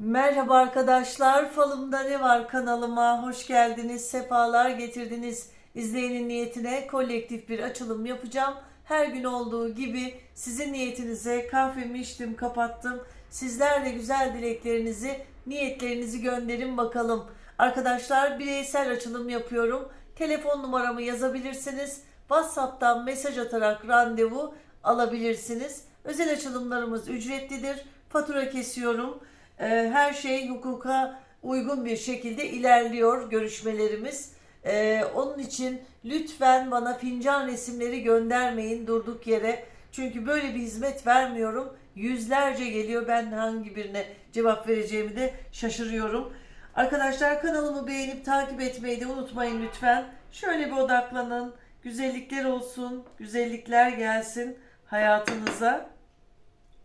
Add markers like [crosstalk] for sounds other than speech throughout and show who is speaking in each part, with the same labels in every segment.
Speaker 1: Merhaba arkadaşlar, Falımda Ne Var kanalıma hoş geldiniz, sefalar getirdiniz. İzleyenin niyetine kolektif bir açılım yapacağım. Her gün olduğu gibi sizin niyetinize kahvemi içtim, kapattım. Sizler de güzel dileklerinizi, niyetlerinizi gönderin bakalım. Arkadaşlar bireysel açılım yapıyorum. Telefon numaramı yazabilirsiniz. WhatsApp'tan mesaj atarak randevu alabilirsiniz. Özel açılımlarımız ücretlidir. Fatura kesiyorum. Ee, Her şey hukuka uygun bir şekilde ilerliyor görüşmelerimiz. Ee, onun için lütfen bana fincan resimleri göndermeyin durduk yere. Çünkü böyle bir hizmet vermiyorum. Yüzlerce geliyor. Ben hangi birine cevap vereceğimi de şaşırıyorum. Arkadaşlar kanalımı beğenip takip etmeyi de unutmayın lütfen. Şöyle bir odaklanın. Güzellikler olsun. Güzellikler gelsin hayatınıza.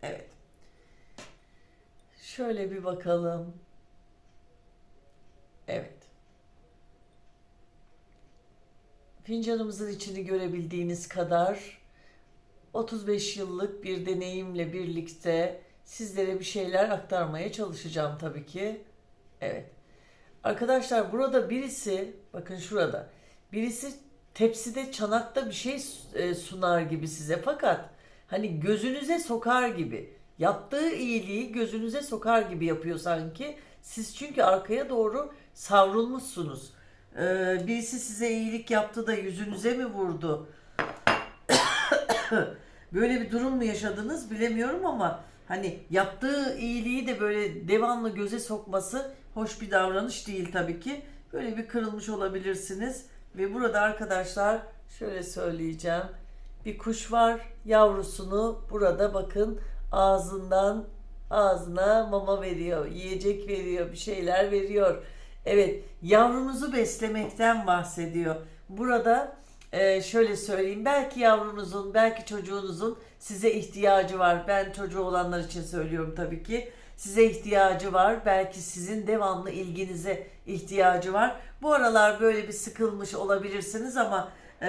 Speaker 1: Evet. Şöyle bir bakalım. Evet. Fincanımızın içini görebildiğiniz kadar 35 yıllık bir deneyimle birlikte sizlere bir şeyler aktarmaya çalışacağım tabii ki. Evet. Arkadaşlar burada birisi, bakın şurada, birisi tepside çanakta bir şey e, sunar gibi size fakat hani gözünüze sokar gibi. Yaptığı iyiliği gözünüze sokar gibi yapıyor sanki. Siz çünkü arkaya doğru savrulmuşsunuz. Ee, birisi size iyilik yaptı da yüzünüze mi vurdu? [coughs] Böyle bir durum mu yaşadınız bilemiyorum ama hani yaptığı iyiliği de böyle devamlı göze sokması hoş bir davranış değil tabii ki. Böyle bir kırılmış olabilirsiniz. Ve burada arkadaşlar şöyle söyleyeceğim. Bir kuş var yavrusunu burada bakın ağzından ağzına mama veriyor, yiyecek veriyor, bir şeyler veriyor. Evet, yavrunuzu beslemekten bahsediyor. Burada e, şöyle söyleyeyim, belki yavrunuzun, belki çocuğunuzun size ihtiyacı var. Ben çocuğu olanlar için söylüyorum tabii ki. Size ihtiyacı var. Belki sizin devamlı ilginize ihtiyacı var. Bu aralar böyle bir sıkılmış olabilirsiniz ama e,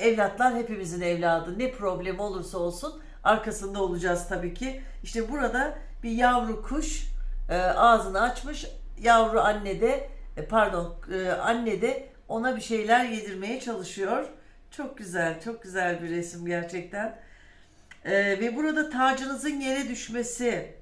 Speaker 1: evlatlar hepimizin evladı. Ne problem olursa olsun arkasında olacağız tabii ki. İşte burada bir yavru kuş e, ağzını açmış. Yavru anne de e, pardon e, anne de ona bir şeyler yedirmeye çalışıyor. Çok güzel, çok güzel bir resim gerçekten. E, ve burada tacınızın yere düşmesi.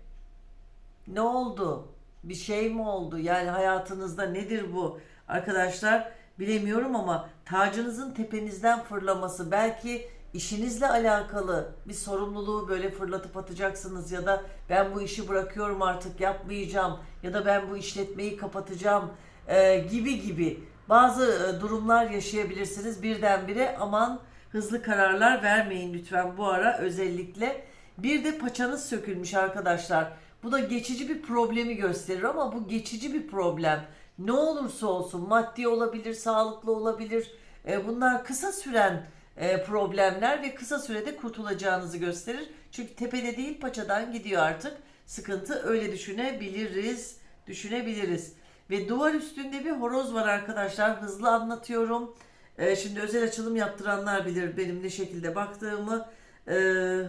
Speaker 1: Ne oldu? Bir şey mi oldu? Yani hayatınızda nedir bu? Arkadaşlar bilemiyorum ama tacınızın tepenizden fırlaması belki işinizle alakalı bir sorumluluğu böyle fırlatıp atacaksınız ya da ben bu işi bırakıyorum artık yapmayacağım ya da ben bu işletmeyi kapatacağım e, gibi gibi bazı e, durumlar yaşayabilirsiniz birdenbire aman hızlı kararlar vermeyin lütfen bu ara özellikle. Bir de paçanız sökülmüş arkadaşlar. Bu da geçici bir problemi gösterir ama bu geçici bir problem. Ne olursa olsun maddi olabilir, sağlıklı olabilir. E, bunlar kısa süren problemler ve kısa sürede kurtulacağınızı gösterir. Çünkü tepede değil paçadan gidiyor artık. Sıkıntı öyle düşünebiliriz. Düşünebiliriz. Ve duvar üstünde bir horoz var arkadaşlar. Hızlı anlatıyorum. E, şimdi özel açılım yaptıranlar bilir benim ne şekilde baktığımı. E,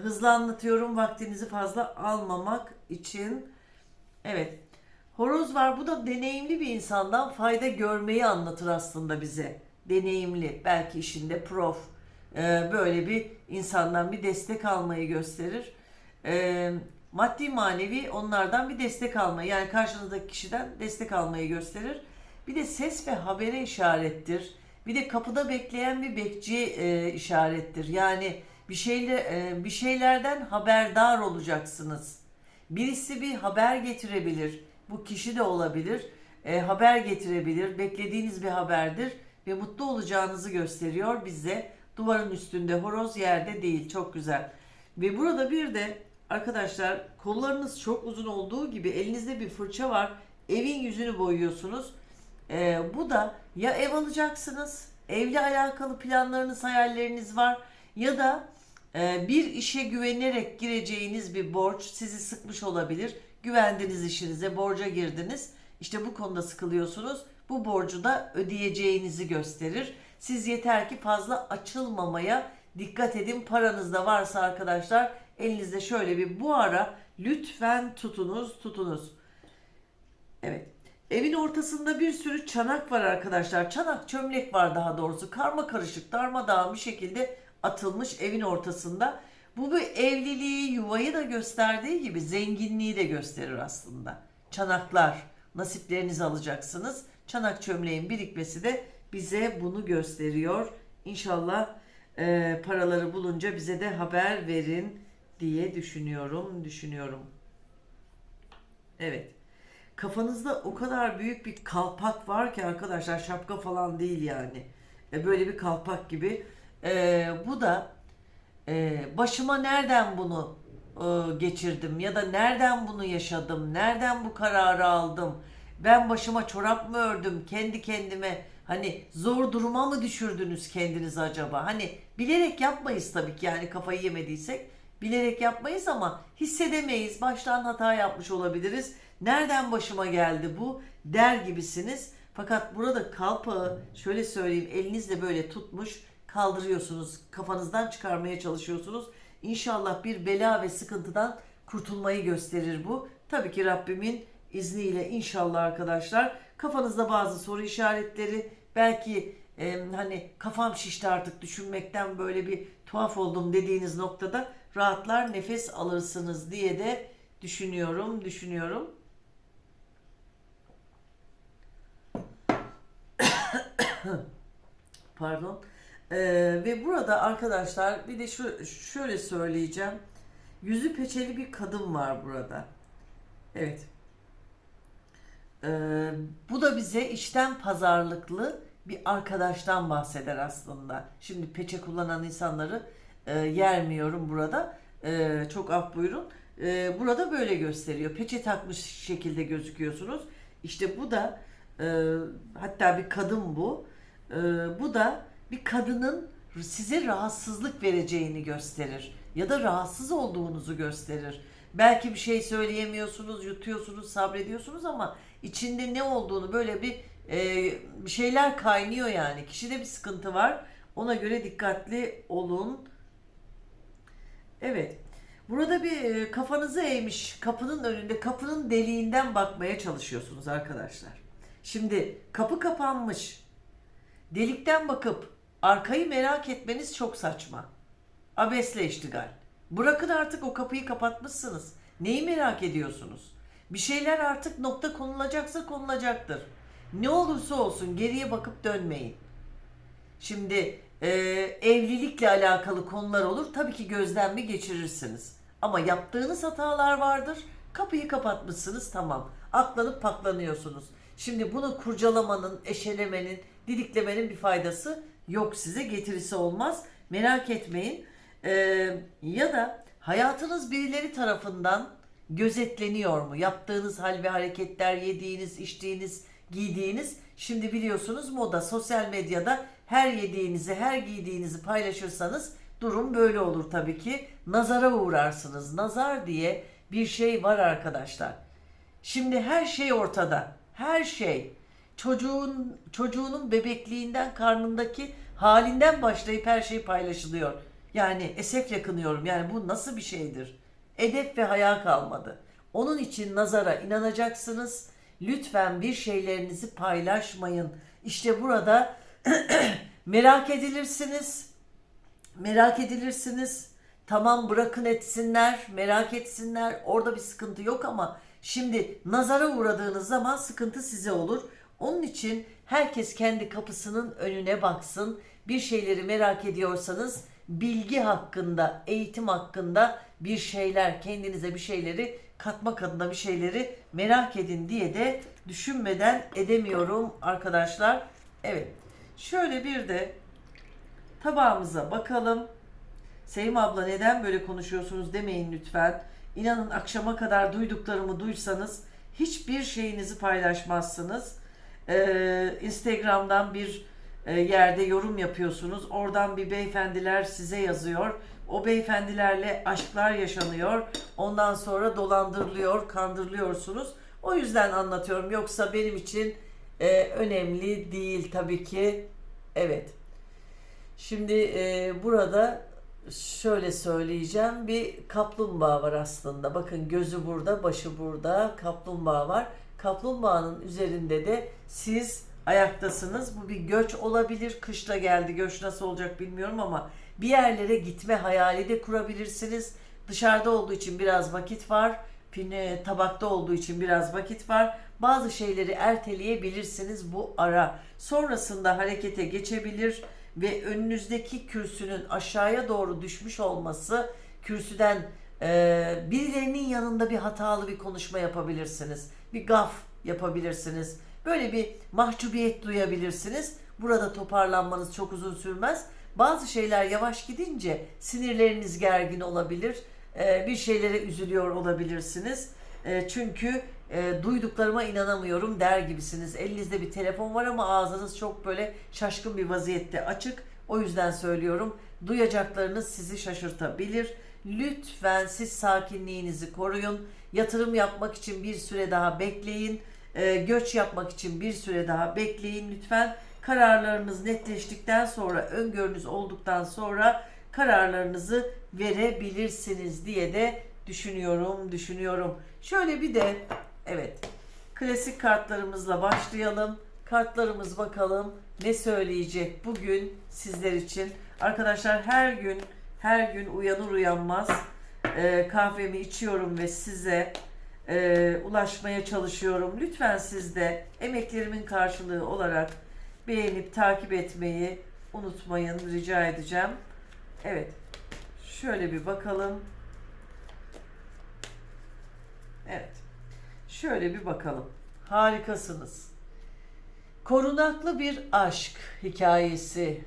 Speaker 1: hızlı anlatıyorum vaktinizi fazla almamak için. Evet. Horoz var. Bu da deneyimli bir insandan fayda görmeyi anlatır aslında bize. Deneyimli. Belki işinde prof. Ee, böyle bir insandan bir destek almayı gösterir. Ee, maddi manevi onlardan bir destek almayı yani karşınızdaki kişiden destek almayı gösterir. Bir de ses ve habere işarettir. Bir de kapıda bekleyen bir bekçi e, işarettir. Yani bir şeyle e, bir şeylerden haberdar olacaksınız. Birisi bir haber getirebilir. Bu kişi de olabilir. E, haber getirebilir. Beklediğiniz bir haberdir ve mutlu olacağınızı gösteriyor bize. Duvarın üstünde horoz yerde değil. Çok güzel. Ve burada bir de arkadaşlar kollarınız çok uzun olduğu gibi elinizde bir fırça var. Evin yüzünü boyuyorsunuz. Ee, bu da ya ev alacaksınız, evle alakalı planlarınız, hayalleriniz var ya da e, bir işe güvenerek gireceğiniz bir borç sizi sıkmış olabilir. Güvendiniz işinize, borca girdiniz. İşte bu konuda sıkılıyorsunuz. Bu borcu da ödeyeceğinizi gösterir. Siz yeter ki fazla açılmamaya dikkat edin. Paranız da varsa arkadaşlar elinizde şöyle bir bu ara lütfen tutunuz, tutunuz. Evet. Evin ortasında bir sürü çanak var arkadaşlar. Çanak çömlek var daha doğrusu. Karma karışık darmadağın bir şekilde atılmış evin ortasında. Bu bir evliliği, yuvayı da gösterdiği gibi zenginliği de gösterir aslında. Çanaklar, nasiplerinizi alacaksınız. Çanak çömleğin birikmesi de bize bunu gösteriyor. İnşallah e, paraları bulunca bize de haber verin diye düşünüyorum, düşünüyorum. Evet. Kafanızda o kadar büyük bir kalpak var ki arkadaşlar şapka falan değil yani. E, böyle bir kalpak gibi. E, bu da e, başıma nereden bunu e, geçirdim ya da nereden bunu yaşadım, nereden bu kararı aldım, ben başıma çorap mı ördüm, kendi kendime hani zor duruma mı düşürdünüz kendinizi acaba? Hani bilerek yapmayız tabii ki yani kafayı yemediysek bilerek yapmayız ama hissedemeyiz. Baştan hata yapmış olabiliriz. Nereden başıma geldi bu der gibisiniz. Fakat burada kalpağı şöyle söyleyeyim elinizle böyle tutmuş kaldırıyorsunuz. Kafanızdan çıkarmaya çalışıyorsunuz. İnşallah bir bela ve sıkıntıdan kurtulmayı gösterir bu. Tabii ki Rabbimin izniyle inşallah arkadaşlar. Kafanızda bazı soru işaretleri belki e, hani kafam şişti artık düşünmekten böyle bir tuhaf oldum dediğiniz noktada rahatlar nefes alırsınız diye de düşünüyorum, düşünüyorum. [coughs] Pardon. Ee, ve burada arkadaşlar bir de şu şöyle söyleyeceğim. Yüzü peçeli bir kadın var burada. Evet. Ee, bu da bize işten pazarlıklı bir arkadaştan bahseder aslında. Şimdi peçe kullanan insanları e, yermiyorum burada. E, çok af buyurun. E, burada böyle gösteriyor. Peçe takmış şekilde gözüküyorsunuz. İşte bu da e, hatta bir kadın bu. E, bu da bir kadının size rahatsızlık vereceğini gösterir. Ya da rahatsız olduğunuzu gösterir. Belki bir şey söyleyemiyorsunuz, yutuyorsunuz, sabrediyorsunuz ama içinde ne olduğunu böyle bir e, şeyler kaynıyor yani. Kişide bir sıkıntı var. Ona göre dikkatli olun. Evet. Burada bir e, kafanızı eğmiş kapının önünde kapının deliğinden bakmaya çalışıyorsunuz arkadaşlar. Şimdi kapı kapanmış. Delikten bakıp arkayı merak etmeniz çok saçma. Abesle iştigal. Bırakın artık o kapıyı kapatmışsınız. Neyi merak ediyorsunuz? Bir şeyler artık nokta konulacaksa konulacaktır. Ne olursa olsun geriye bakıp dönmeyin. Şimdi e, evlilikle alakalı konular olur. Tabii ki gözden bir geçirirsiniz. Ama yaptığınız hatalar vardır. Kapıyı kapatmışsınız tamam. Aklanıp paklanıyorsunuz. Şimdi bunu kurcalamanın, eşelemenin, didiklemenin bir faydası yok size. Getirisi olmaz. Merak etmeyin. E, ya da hayatınız birileri tarafından gözetleniyor mu? Yaptığınız hal ve hareketler, yediğiniz, içtiğiniz, giydiğiniz. Şimdi biliyorsunuz moda, sosyal medyada her yediğinizi, her giydiğinizi paylaşırsanız durum böyle olur tabii ki. Nazara uğrarsınız. Nazar diye bir şey var arkadaşlar. Şimdi her şey ortada. Her şey. Çocuğun çocuğunun bebekliğinden karnındaki halinden başlayıp her şey paylaşılıyor. Yani esef yakınıyorum. Yani bu nasıl bir şeydir? Edep ve haya kalmadı. Onun için nazara inanacaksınız. Lütfen bir şeylerinizi paylaşmayın. İşte burada [clears throat] merak edilirsiniz. Merak edilirsiniz. Tamam bırakın etsinler, merak etsinler. Orada bir sıkıntı yok ama şimdi nazara uğradığınız zaman sıkıntı size olur. Onun için herkes kendi kapısının önüne baksın. Bir şeyleri merak ediyorsanız bilgi hakkında, eğitim hakkında bir şeyler, kendinize bir şeyleri katmak adına bir şeyleri merak edin diye de düşünmeden edemiyorum arkadaşlar. Evet. Şöyle bir de tabağımıza bakalım. Sevim abla neden böyle konuşuyorsunuz demeyin lütfen. İnanın akşama kadar duyduklarımı duysanız hiçbir şeyinizi paylaşmazsınız. Ee, Instagram'dan bir e, yerde yorum yapıyorsunuz. Oradan bir beyefendiler size yazıyor. O beyefendilerle aşklar yaşanıyor. Ondan sonra dolandırılıyor, kandırılıyorsunuz. O yüzden anlatıyorum. Yoksa benim için e, önemli değil tabii ki. Evet. Şimdi e, burada şöyle söyleyeceğim. Bir kaplumbağa var aslında. Bakın gözü burada, başı burada. Kaplumbağa var. Kaplumbağanın üzerinde de siz ayaktasınız. Bu bir göç olabilir. Kışla geldi. Göç nasıl olacak bilmiyorum ama bir yerlere gitme hayali de kurabilirsiniz. Dışarıda olduğu için biraz vakit var. Pine, tabakta olduğu için biraz vakit var. Bazı şeyleri erteleyebilirsiniz bu ara. Sonrasında harekete geçebilir ve önünüzdeki kürsünün aşağıya doğru düşmüş olması kürsüden e, birilerinin yanında bir hatalı bir konuşma yapabilirsiniz. Bir gaf yapabilirsiniz. Böyle bir mahcubiyet duyabilirsiniz. Burada toparlanmanız çok uzun sürmez. Bazı şeyler yavaş gidince sinirleriniz gergin olabilir. E, bir şeylere üzülüyor olabilirsiniz. E, çünkü e, duyduklarıma inanamıyorum der gibisiniz. Elinizde bir telefon var ama ağzınız çok böyle şaşkın bir vaziyette açık. O yüzden söylüyorum. Duyacaklarınız sizi şaşırtabilir. Lütfen siz sakinliğinizi koruyun. Yatırım yapmak için bir süre daha bekleyin. E, göç yapmak için bir süre daha bekleyin lütfen. Kararlarınız netleştikten sonra, öngörünüz olduktan sonra kararlarınızı verebilirsiniz diye de düşünüyorum, düşünüyorum. Şöyle bir de evet klasik kartlarımızla başlayalım. Kartlarımız bakalım ne söyleyecek bugün sizler için. Arkadaşlar her gün her gün uyanır uyanmaz e, kahvemi içiyorum ve size e, ulaşmaya çalışıyorum. Lütfen siz de emeklerimin karşılığı olarak beğenip takip etmeyi unutmayın rica edeceğim. Evet. Şöyle bir bakalım. Evet. Şöyle bir bakalım. Harikasınız. Korunaklı bir aşk hikayesi,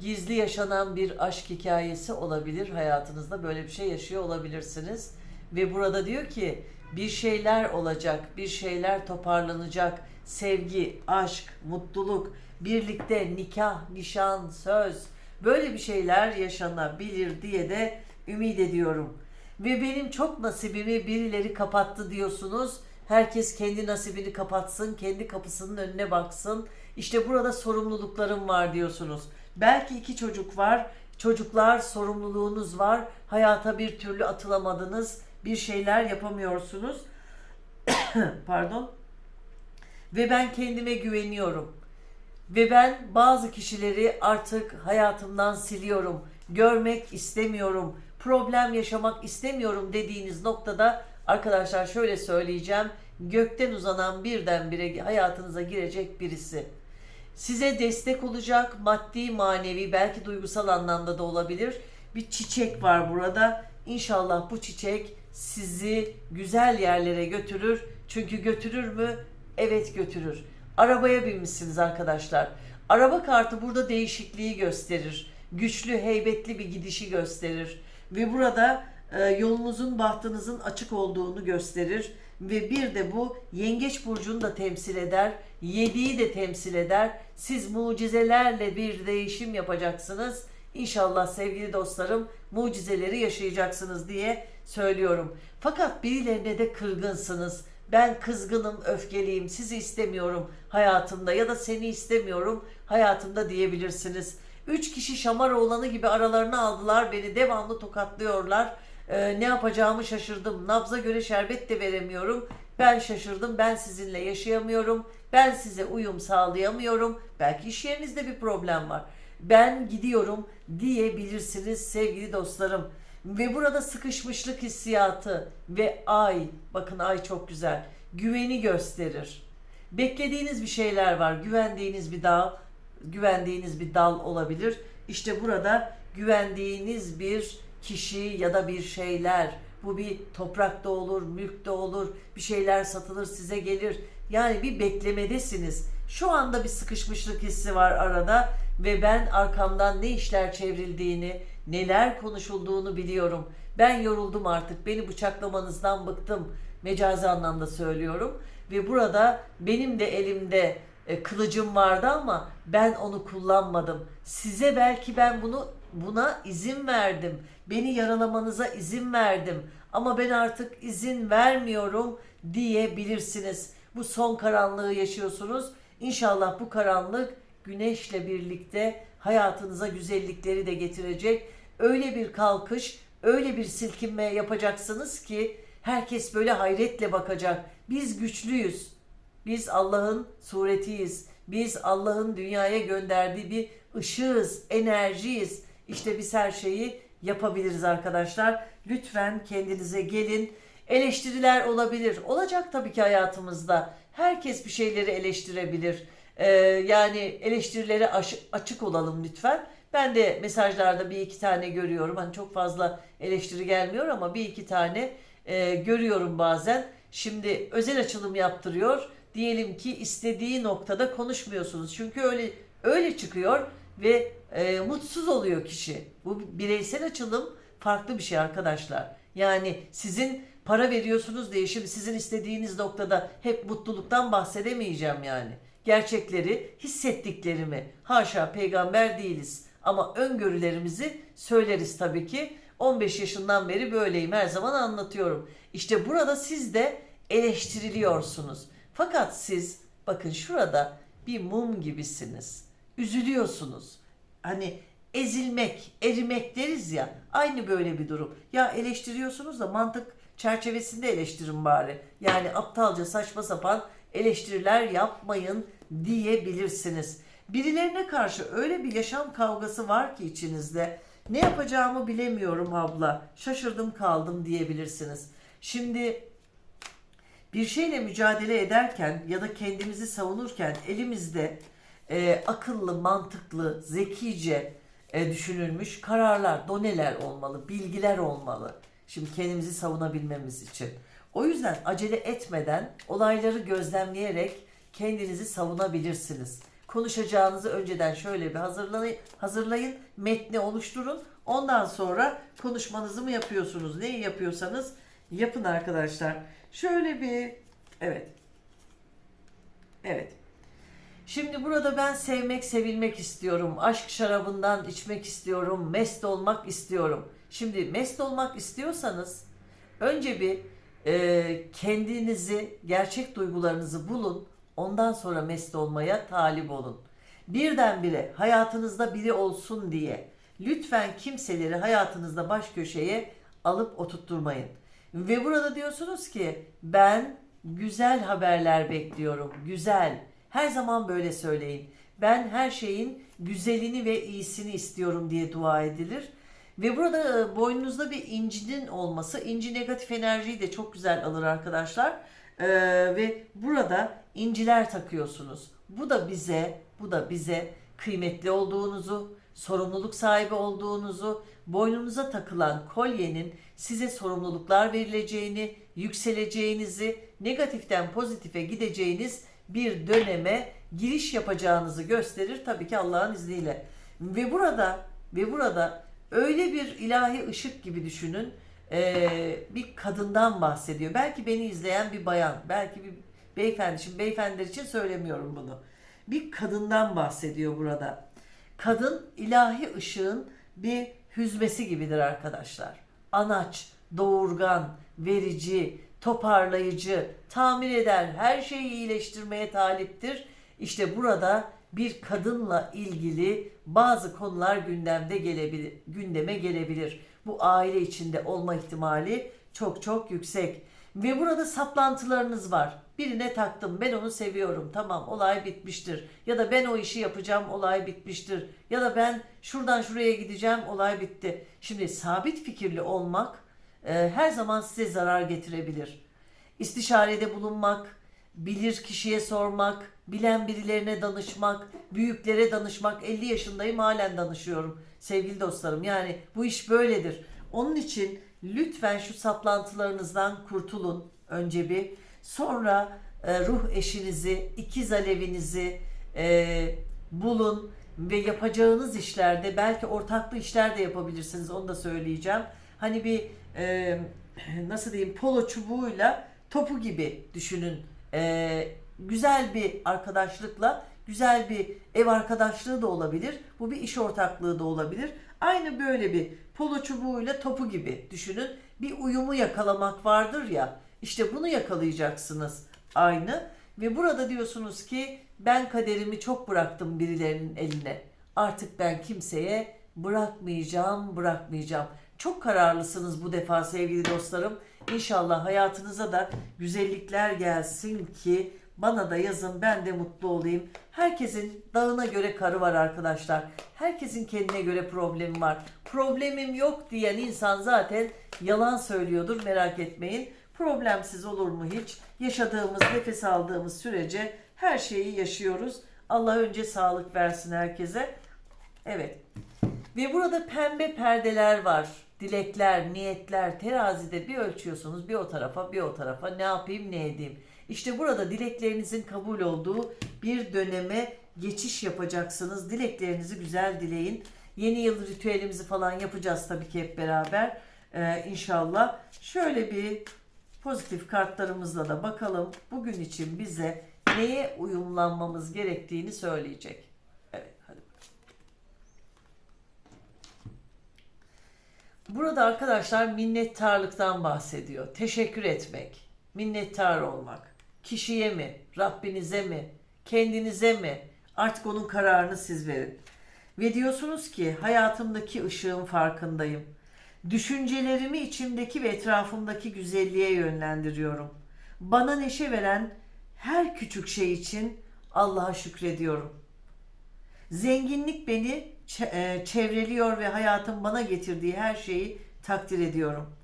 Speaker 1: gizli yaşanan bir aşk hikayesi olabilir. Hayatınızda böyle bir şey yaşıyor olabilirsiniz. Ve burada diyor ki bir şeyler olacak, bir şeyler toparlanacak. Sevgi, aşk, mutluluk, birlikte nikah, nişan, söz böyle bir şeyler yaşanabilir diye de ümit ediyorum. Ve benim çok nasibimi birileri kapattı diyorsunuz. Herkes kendi nasibini kapatsın, kendi kapısının önüne baksın. İşte burada sorumluluklarım var diyorsunuz. Belki iki çocuk var. Çocuklar sorumluluğunuz var. Hayata bir türlü atılamadınız. Bir şeyler yapamıyorsunuz. [coughs] Pardon. Ve ben kendime güveniyorum. Ve ben bazı kişileri artık hayatımdan siliyorum. Görmek istemiyorum. Problem yaşamak istemiyorum dediğiniz noktada arkadaşlar şöyle söyleyeceğim. Gökten uzanan birdenbire hayatınıza girecek birisi. Size destek olacak maddi, manevi, belki duygusal anlamda da olabilir. Bir çiçek var burada. İnşallah bu çiçek sizi güzel yerlere götürür. Çünkü götürür mü? Evet götürür. Arabaya binmişsiniz arkadaşlar. Araba kartı burada değişikliği gösterir. Güçlü, heybetli bir gidişi gösterir. Ve burada e, yolunuzun, bahtınızın açık olduğunu gösterir. Ve bir de bu yengeç burcunu da temsil eder. Yediği de temsil eder. Siz mucizelerle bir değişim yapacaksınız. İnşallah sevgili dostlarım mucizeleri yaşayacaksınız diye söylüyorum. Fakat birilerine de kırgınsınız. Ben kızgınım, öfkeliyim, sizi istemiyorum hayatımda ya da seni istemiyorum hayatımda diyebilirsiniz. Üç kişi şamar oğlanı gibi aralarına aldılar beni devamlı tokatlıyorlar. Ee, ne yapacağımı şaşırdım. Nabza göre şerbet de veremiyorum. Ben şaşırdım. Ben sizinle yaşayamıyorum. Ben size uyum sağlayamıyorum. Belki iş yerinizde bir problem var. Ben gidiyorum diyebilirsiniz sevgili dostlarım. Ve burada sıkışmışlık hissiyatı ve ay, bakın ay çok güzel, güveni gösterir. Beklediğiniz bir şeyler var, güvendiğiniz bir dağ, güvendiğiniz bir dal olabilir. İşte burada güvendiğiniz bir kişi ya da bir şeyler, bu bir toprakta olur, mülkte olur, bir şeyler satılır size gelir. Yani bir beklemedesiniz. Şu anda bir sıkışmışlık hissi var arada ve ben arkamdan ne işler çevrildiğini, neler konuşulduğunu biliyorum. Ben yoruldum artık. Beni bıçaklamanızdan bıktım. Mecazi anlamda söylüyorum. Ve burada benim de elimde e, kılıcım vardı ama ben onu kullanmadım. Size belki ben bunu buna izin verdim. Beni yaralamanıza izin verdim. Ama ben artık izin vermiyorum diyebilirsiniz. Bu son karanlığı yaşıyorsunuz. İnşallah bu karanlık güneşle birlikte hayatınıza güzellikleri de getirecek öyle bir kalkış, öyle bir silkinme yapacaksınız ki herkes böyle hayretle bakacak. Biz güçlüyüz. Biz Allah'ın suretiyiz. Biz Allah'ın dünyaya gönderdiği bir ışığız, enerjiyiz. İşte biz her şeyi yapabiliriz arkadaşlar. Lütfen kendinize gelin. Eleştiriler olabilir. Olacak tabii ki hayatımızda. Herkes bir şeyleri eleştirebilir. Ee, yani eleştirilere açık olalım lütfen. Ben de mesajlarda bir iki tane görüyorum. Hani çok fazla eleştiri gelmiyor ama bir iki tane e, görüyorum bazen. Şimdi özel açılım yaptırıyor. Diyelim ki istediği noktada konuşmuyorsunuz. Çünkü öyle öyle çıkıyor ve e, mutsuz oluyor kişi. Bu bireysel açılım farklı bir şey arkadaşlar. Yani sizin para veriyorsunuz diye şimdi sizin istediğiniz noktada hep mutluluktan bahsedemeyeceğim yani. Gerçekleri, hissettiklerimi, haşa peygamber değiliz ama öngörülerimizi söyleriz tabii ki. 15 yaşından beri böyleyim her zaman anlatıyorum. İşte burada siz de eleştiriliyorsunuz. Fakat siz bakın şurada bir mum gibisiniz. Üzülüyorsunuz. Hani ezilmek, erimek deriz ya. Aynı böyle bir durum. Ya eleştiriyorsunuz da mantık çerçevesinde eleştirin bari. Yani aptalca saçma sapan eleştiriler yapmayın diyebilirsiniz. Birilerine karşı öyle bir yaşam kavgası var ki içinizde. Ne yapacağımı bilemiyorum abla. Şaşırdım kaldım diyebilirsiniz. Şimdi bir şeyle mücadele ederken ya da kendimizi savunurken elimizde e, akıllı, mantıklı, zekice e, düşünülmüş kararlar, doneler olmalı, bilgiler olmalı. Şimdi kendimizi savunabilmemiz için. O yüzden acele etmeden olayları gözlemleyerek kendinizi savunabilirsiniz. Konuşacağınızı önceden şöyle bir hazırlayın, hazırlayın, metni oluşturun. Ondan sonra konuşmanızı mı yapıyorsunuz? Neyi yapıyorsanız yapın arkadaşlar. Şöyle bir evet. Evet. Şimdi burada ben sevmek, sevilmek istiyorum. Aşk şarabından içmek istiyorum. Mest olmak istiyorum. Şimdi mest olmak istiyorsanız önce bir e, kendinizi, gerçek duygularınızı bulun. Ondan sonra mest olmaya talip olun. Birdenbire hayatınızda biri olsun diye lütfen kimseleri hayatınızda baş köşeye alıp oturtturmayın. Ve burada diyorsunuz ki ben güzel haberler bekliyorum. Güzel. Her zaman böyle söyleyin. Ben her şeyin güzelini ve iyisini istiyorum diye dua edilir. Ve burada e, boynunuzda bir incinin olması, inci negatif enerjiyi de çok güzel alır arkadaşlar. Ee, ve burada inciler takıyorsunuz. Bu da bize, bu da bize kıymetli olduğunuzu, sorumluluk sahibi olduğunuzu, boynunuza takılan kolyenin size sorumluluklar verileceğini, yükseleceğinizi, negatiften pozitife gideceğiniz bir döneme giriş yapacağınızı gösterir tabii ki Allah'ın izniyle. Ve burada ve burada öyle bir ilahi ışık gibi düşünün. Ee, bir kadından bahsediyor. Belki beni izleyen bir bayan, belki bir beyefendi. Şimdi beyefendiler için söylemiyorum bunu. Bir kadından bahsediyor burada. Kadın ilahi ışığın bir hüzmesi gibidir arkadaşlar. Anaç, doğurgan, verici, toparlayıcı, tamir eder, her şeyi iyileştirmeye taliptir. İşte burada bir kadınla ilgili bazı konular gündemde gelebilir, gündeme gelebilir. Bu aile içinde olma ihtimali çok çok yüksek. Ve burada saplantılarınız var. Birine taktım ben onu seviyorum tamam olay bitmiştir. Ya da ben o işi yapacağım olay bitmiştir. Ya da ben şuradan şuraya gideceğim olay bitti. Şimdi sabit fikirli olmak e, her zaman size zarar getirebilir. İstişarede bulunmak, bilir kişiye sormak, bilen birilerine danışmak, büyüklere danışmak. 50 yaşındayım halen danışıyorum sevgili dostlarım. Yani bu iş böyledir. Onun için lütfen şu saplantılarınızdan kurtulun önce bir. Sonra e, ruh eşinizi, ikiz alevinizi e, bulun ve yapacağınız işlerde belki ortaklı işler de yapabilirsiniz onu da söyleyeceğim. Hani bir e, [clears throat] nasıl diyeyim polo çubuğuyla topu gibi düşünün. E, güzel bir arkadaşlıkla güzel bir ev arkadaşlığı da olabilir. Bu bir iş ortaklığı da olabilir. Aynı böyle bir polo çubuğuyla topu gibi düşünün. Bir uyumu yakalamak vardır ya. İşte bunu yakalayacaksınız aynı. Ve burada diyorsunuz ki ben kaderimi çok bıraktım birilerinin eline. Artık ben kimseye bırakmayacağım, bırakmayacağım. Çok kararlısınız bu defa sevgili dostlarım. İnşallah hayatınıza da güzellikler gelsin ki bana da yazın ben de mutlu olayım. Herkesin dağına göre karı var arkadaşlar. Herkesin kendine göre problemi var. Problemim yok diyen insan zaten yalan söylüyordur merak etmeyin. Problemsiz olur mu hiç? Yaşadığımız, nefes aldığımız sürece her şeyi yaşıyoruz. Allah önce sağlık versin herkese. Evet. Ve burada pembe perdeler var. Dilekler, niyetler, terazide bir ölçüyorsunuz bir o tarafa bir o tarafa ne yapayım ne edeyim. İşte burada dileklerinizin kabul olduğu bir döneme geçiş yapacaksınız. Dileklerinizi güzel dileyin. Yeni yıl ritüelimizi falan yapacağız tabii ki hep beraber ee, inşallah. Şöyle bir pozitif kartlarımızla da bakalım bugün için bize neye uyumlanmamız gerektiğini söyleyecek. Evet hadi Burada arkadaşlar minnettarlıktan bahsediyor. Teşekkür etmek, minnettar olmak. Kişiye mi, Rabbinize mi, kendinize mi? Artık onun kararını siz verin. Ve diyorsunuz ki hayatımdaki ışığın farkındayım. Düşüncelerimi içimdeki ve etrafımdaki güzelliğe yönlendiriyorum. Bana neşe veren her küçük şey için Allah'a şükrediyorum. Zenginlik beni çevreliyor ve hayatın bana getirdiği her şeyi takdir ediyorum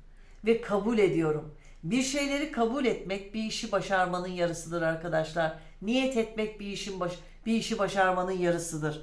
Speaker 1: ve kabul ediyorum. Bir şeyleri kabul etmek bir işi başarmanın yarısıdır arkadaşlar. Niyet etmek bir işin baş bir işi başarmanın yarısıdır.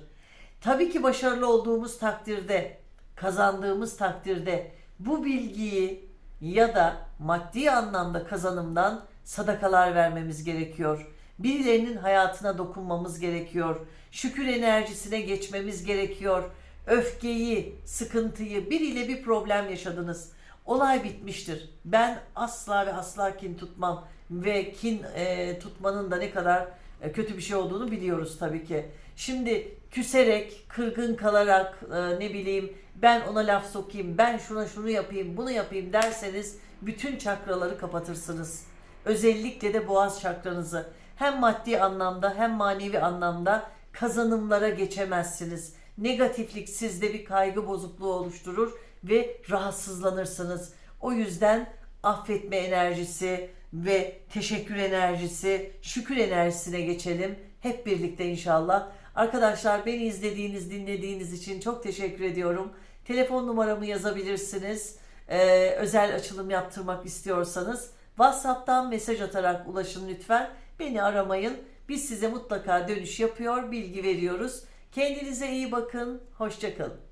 Speaker 1: Tabii ki başarılı olduğumuz takdirde, kazandığımız takdirde bu bilgiyi ya da maddi anlamda kazanımdan sadakalar vermemiz gerekiyor. Birilerinin hayatına dokunmamız gerekiyor. Şükür enerjisine geçmemiz gerekiyor. Öfkeyi, sıkıntıyı, biriyle bir problem yaşadınız. Olay bitmiştir. Ben asla ve asla kin tutmam ve kin e, tutmanın da ne kadar e, kötü bir şey olduğunu biliyoruz tabii ki. Şimdi küserek, kırgın kalarak e, ne bileyim ben ona laf sokayım, ben şuna şunu yapayım, bunu yapayım derseniz bütün çakraları kapatırsınız. Özellikle de boğaz çakranızı hem maddi anlamda hem manevi anlamda kazanımlara geçemezsiniz. Negatiflik sizde bir kaygı bozukluğu oluşturur ve rahatsızlanırsınız. O yüzden affetme enerjisi ve teşekkür enerjisi, şükür enerjisine geçelim hep birlikte inşallah. Arkadaşlar beni izlediğiniz, dinlediğiniz için çok teşekkür ediyorum. Telefon numaramı yazabilirsiniz. Ee, özel açılım yaptırmak istiyorsanız WhatsApp'tan mesaj atarak ulaşın lütfen. Beni aramayın. Biz size mutlaka dönüş yapıyor, bilgi veriyoruz. Kendinize iyi bakın. Hoşçakalın.